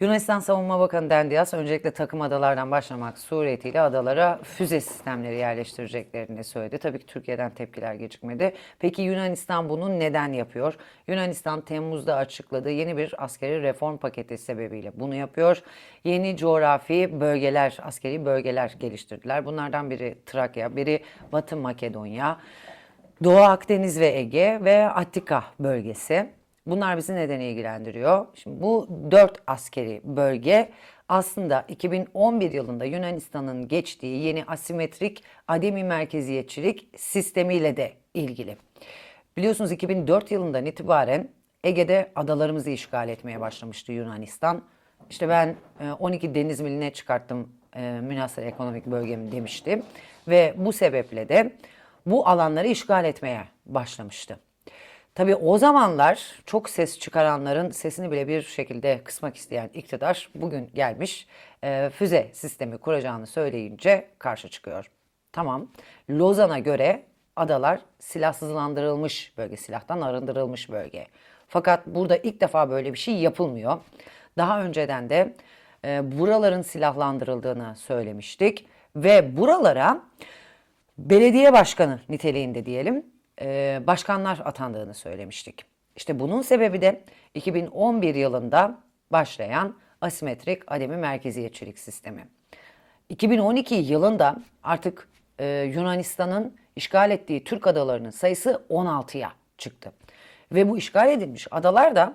Yunanistan Savunma Bakanı Dendias öncelikle takım adalardan başlamak suretiyle adalara füze sistemleri yerleştireceklerini söyledi. Tabii ki Türkiye'den tepkiler gecikmedi. Peki Yunanistan bunu neden yapıyor? Yunanistan Temmuz'da açıkladığı yeni bir askeri reform paketi sebebiyle bunu yapıyor. Yeni coğrafi bölgeler, askeri bölgeler geliştirdiler. Bunlardan biri Trakya, biri Batı Makedonya, Doğu Akdeniz ve Ege ve Attika bölgesi. Bunlar bizi neden ilgilendiriyor? Şimdi bu dört askeri bölge aslında 2011 yılında Yunanistan'ın geçtiği yeni asimetrik ademi merkeziyetçilik sistemiyle de ilgili. Biliyorsunuz 2004 yılından itibaren Ege'de adalarımızı işgal etmeye başlamıştı Yunanistan. İşte ben e, 12 deniz miline çıkarttım e, münhasır ekonomik bölgemi demiştim. Ve bu sebeple de bu alanları işgal etmeye başlamıştı. Tabii o zamanlar çok ses çıkaranların sesini bile bir şekilde kısmak isteyen iktidar bugün gelmiş e, füze sistemi kuracağını söyleyince karşı çıkıyor. Tamam, Lozan'a göre adalar silahsızlandırılmış bölge, silahtan arındırılmış bölge. Fakat burada ilk defa böyle bir şey yapılmıyor. Daha önceden de e, buraların silahlandırıldığını söylemiştik ve buralara belediye başkanı niteliğinde diyelim e, başkanlar atandığını söylemiştik. İşte bunun sebebi de 2011 yılında başlayan asimetrik ademi merkeziyetçilik sistemi. 2012 yılında artık e, Yunanistan'ın işgal ettiği Türk adalarının sayısı 16'ya çıktı. Ve bu işgal edilmiş adalar da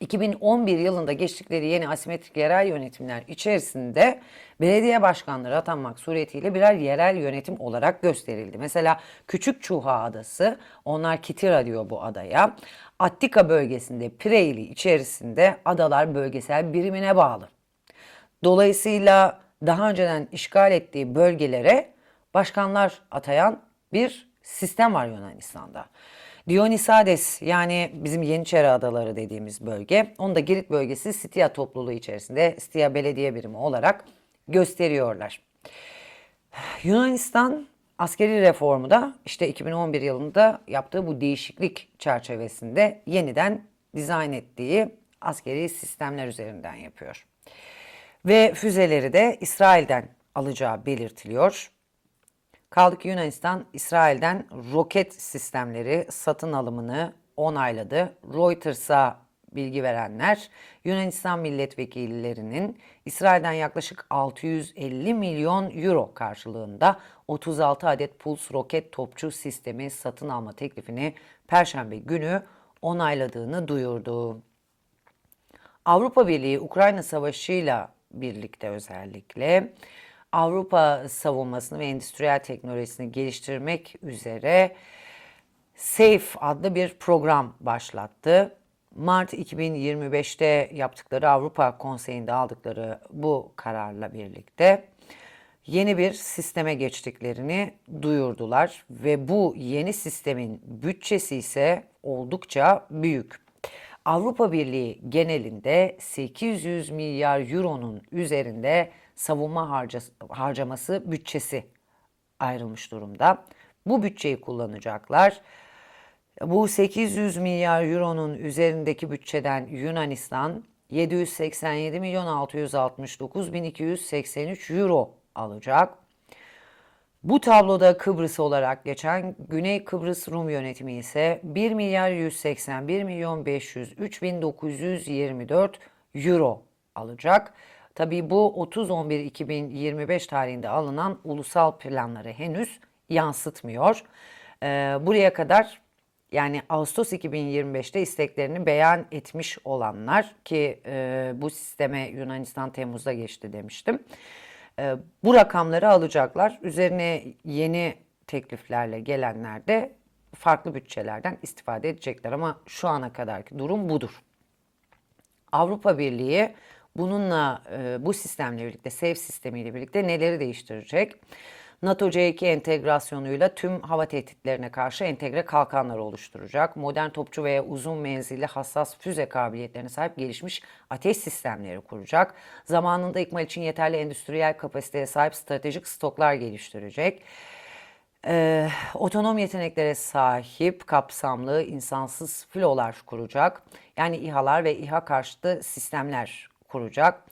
2011 yılında geçtikleri yeni asimetrik yerel yönetimler içerisinde belediye başkanları atanmak suretiyle birer yerel yönetim olarak gösterildi. Mesela Küçük Çuha Adası, onlar Kitira diyor bu adaya. Attika bölgesinde Pireyli içerisinde adalar bölgesel birimine bağlı. Dolayısıyla daha önceden işgal ettiği bölgelere başkanlar atayan bir sistem var Yunanistan'da. Dionysades yani bizim Yeniçeri Adaları dediğimiz bölge, onu da Girit bölgesi Stia topluluğu içerisinde Stia belediye birimi olarak gösteriyorlar. Yunanistan askeri reformu da işte 2011 yılında yaptığı bu değişiklik çerçevesinde yeniden dizayn ettiği askeri sistemler üzerinden yapıyor. Ve füzeleri de İsrail'den alacağı belirtiliyor. Kaldı ki Yunanistan İsrail'den roket sistemleri satın alımını onayladı. Reuters'a bilgi verenler Yunanistan milletvekillerinin İsrail'den yaklaşık 650 milyon euro karşılığında 36 adet Puls roket topçu sistemi satın alma teklifini Perşembe günü onayladığını duyurdu. Avrupa Birliği Ukrayna Savaşı'yla birlikte özellikle Avrupa savunmasını ve endüstriyel teknolojisini geliştirmek üzere SAFE adlı bir program başlattı. Mart 2025'te yaptıkları Avrupa Konseyi'nde aldıkları bu kararla birlikte yeni bir sisteme geçtiklerini duyurdular ve bu yeni sistemin bütçesi ise oldukça büyük. Avrupa Birliği genelinde 800 milyar euronun üzerinde savunma harca, harcaması bütçesi ayrılmış durumda. Bu bütçeyi kullanacaklar. Bu 800 milyar euronun üzerindeki bütçeden Yunanistan 787 milyon 669 bin 283 euro alacak. Bu tabloda Kıbrıs olarak geçen Güney Kıbrıs Rum yönetimi ise 1 milyar 181 milyon 503 bin 924 euro alacak. Tabii bu 30-11-2025 tarihinde alınan ulusal planları henüz yansıtmıyor. Ee, buraya kadar yani Ağustos 2025'te isteklerini beyan etmiş olanlar ki e, bu sisteme Yunanistan Temmuz'da geçti demiştim. E, bu rakamları alacaklar. Üzerine yeni tekliflerle gelenler de farklı bütçelerden istifade edecekler ama şu ana kadarki durum budur. Avrupa Birliği bununla e, bu sistemle birlikte, SAFE sistemiyle birlikte neleri değiştirecek? NATO C2 entegrasyonuyla tüm hava tehditlerine karşı entegre kalkanlar oluşturacak. Modern topçu veya uzun menzilli hassas füze kabiliyetlerine sahip gelişmiş ateş sistemleri kuracak. Zamanında ikmal için yeterli endüstriyel kapasiteye sahip stratejik stoklar geliştirecek. Ee, otonom yeteneklere sahip kapsamlı insansız filolar kuracak. Yani İHA'lar ve İHA karşıtı sistemler kuracak.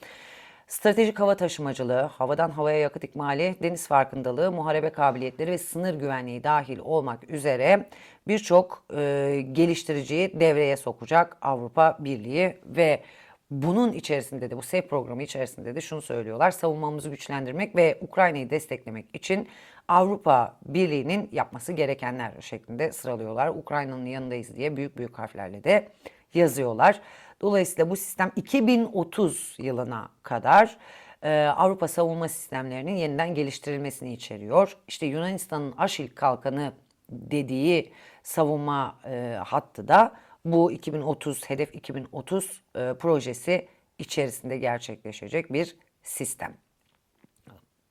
Stratejik hava taşımacılığı, havadan havaya yakıt ikmali, deniz farkındalığı, muharebe kabiliyetleri ve sınır güvenliği dahil olmak üzere birçok e, geliştiriciyi devreye sokacak Avrupa Birliği ve bunun içerisinde de bu SAFE programı içerisinde de şunu söylüyorlar. Savunmamızı güçlendirmek ve Ukrayna'yı desteklemek için Avrupa Birliği'nin yapması gerekenler şeklinde sıralıyorlar. Ukrayna'nın yanındayız diye büyük büyük harflerle de yazıyorlar. Dolayısıyla bu sistem 2030 yılına kadar e, Avrupa savunma sistemlerinin yeniden geliştirilmesini içeriyor. İşte Yunanistan'ın Aşil Kalkanı dediği savunma e, hattı da bu 2030 hedef 2030 e, projesi içerisinde gerçekleşecek bir sistem.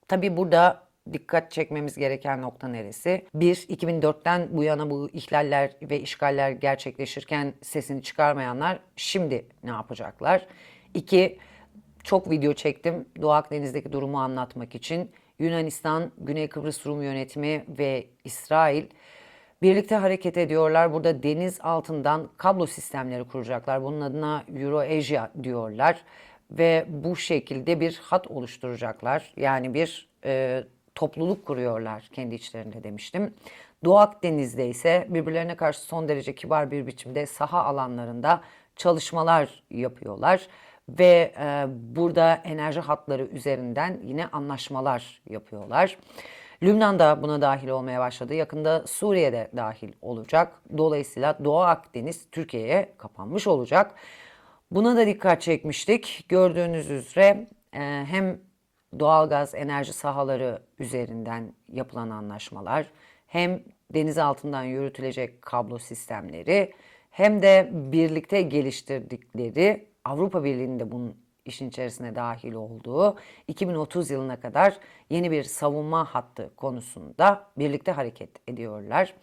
Tabii burada dikkat çekmemiz gereken nokta neresi? Bir, 2004'ten bu yana bu ihlaller ve işgaller gerçekleşirken sesini çıkarmayanlar şimdi ne yapacaklar? İki, çok video çektim Doğu Akdeniz'deki durumu anlatmak için. Yunanistan, Güney Kıbrıs Rum Yönetimi ve İsrail birlikte hareket ediyorlar. Burada deniz altından kablo sistemleri kuracaklar. Bunun adına Euroasia diyorlar. Ve bu şekilde bir hat oluşturacaklar. Yani bir e, topluluk kuruyorlar kendi içlerinde demiştim. Doğu Akdeniz'de ise birbirlerine karşı son derece kibar bir biçimde saha alanlarında çalışmalar yapıyorlar ve e, burada enerji hatları üzerinden yine anlaşmalar yapıyorlar. Lübnan da buna dahil olmaya başladı. Yakında Suriye'de dahil olacak. Dolayısıyla Doğu Akdeniz Türkiye'ye kapanmış olacak. Buna da dikkat çekmiştik. Gördüğünüz üzere e, hem doğalgaz enerji sahaları üzerinden yapılan anlaşmalar hem deniz altından yürütülecek kablo sistemleri hem de birlikte geliştirdikleri Avrupa Birliği'nin de bunun işin içerisine dahil olduğu 2030 yılına kadar yeni bir savunma hattı konusunda birlikte hareket ediyorlar.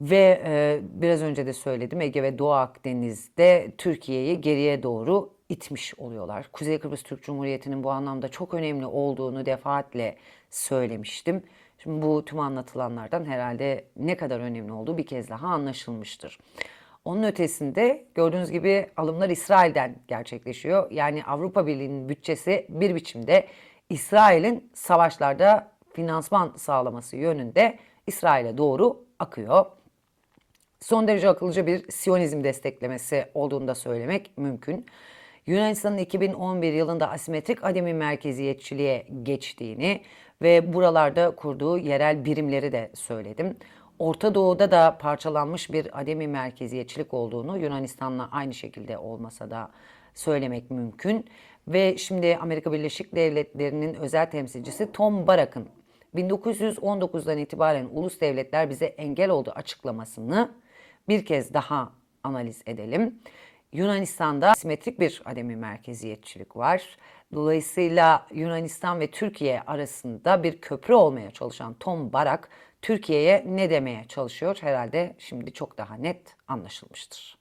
Ve e, biraz önce de söyledim Ege ve Doğu Akdeniz'de Türkiye'yi geriye doğru itmiş oluyorlar. Kuzey Kıbrıs Türk Cumhuriyeti'nin bu anlamda çok önemli olduğunu defaatle söylemiştim. Şimdi bu tüm anlatılanlardan herhalde ne kadar önemli olduğu bir kez daha anlaşılmıştır. Onun ötesinde gördüğünüz gibi alımlar İsrail'den gerçekleşiyor. Yani Avrupa Birliği'nin bütçesi bir biçimde İsrail'in savaşlarda finansman sağlaması yönünde İsrail'e doğru akıyor. Son derece akıllıca bir Siyonizm desteklemesi olduğunu da söylemek mümkün. Yunanistan'ın 2011 yılında asimetrik ademi merkeziyetçiliğe geçtiğini ve buralarda kurduğu yerel birimleri de söyledim. Orta Doğu'da da parçalanmış bir ademi merkeziyetçilik olduğunu Yunanistan'la aynı şekilde olmasa da söylemek mümkün. Ve şimdi Amerika Birleşik Devletleri'nin özel temsilcisi Tom Barak'ın 1919'dan itibaren ulus devletler bize engel oldu açıklamasını bir kez daha analiz edelim. Yunanistan'da simetrik bir ademi merkeziyetçilik var. Dolayısıyla Yunanistan ve Türkiye arasında bir köprü olmaya çalışan Tom Barak Türkiye'ye ne demeye çalışıyor? Herhalde şimdi çok daha net anlaşılmıştır.